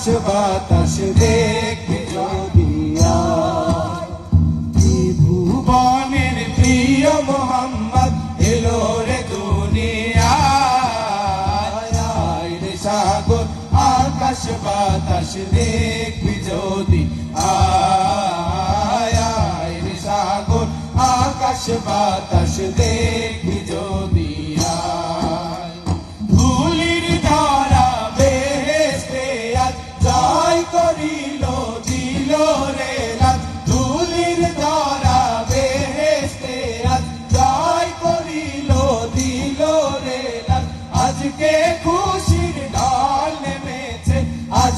আকাশ বাতাস দেখে যদিয়া কি ভুবনের প্রিয় মোহাম্মদ, এলো রে দুনিয়া রে সাগর, আকাশ, বাতাস দেখবি যদি আয়। সাগর, আকাশ, বাতাস দেখবি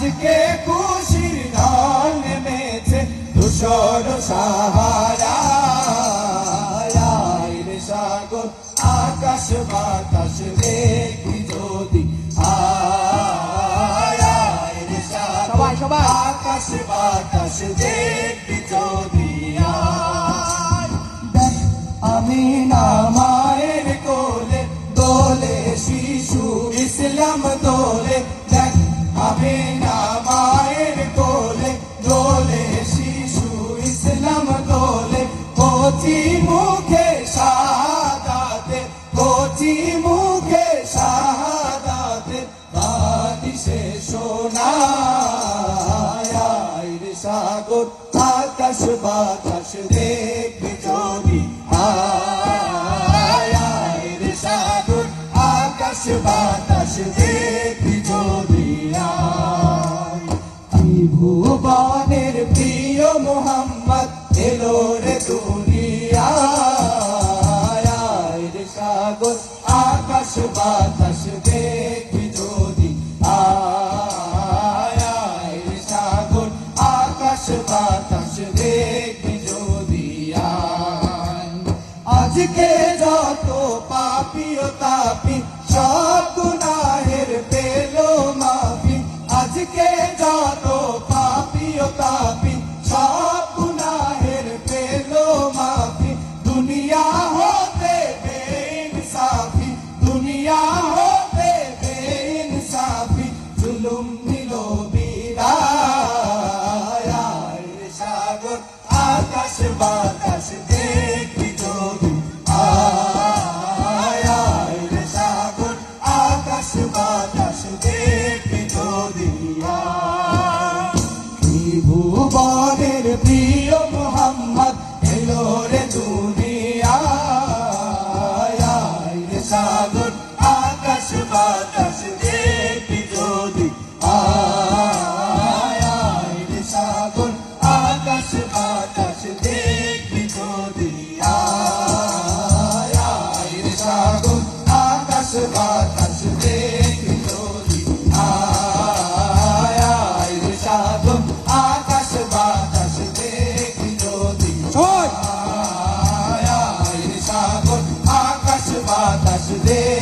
আজকে খুশির ঢল নেমেছে ধূসর সাহারা। সাগর আকাশ বাতাস দেখি যদি সবাই সবাই। আকাশ বাতাস দেখি যদি আমি নামা fala পৃথিবীতে যত পাপি ও তাপি সব গুণা today.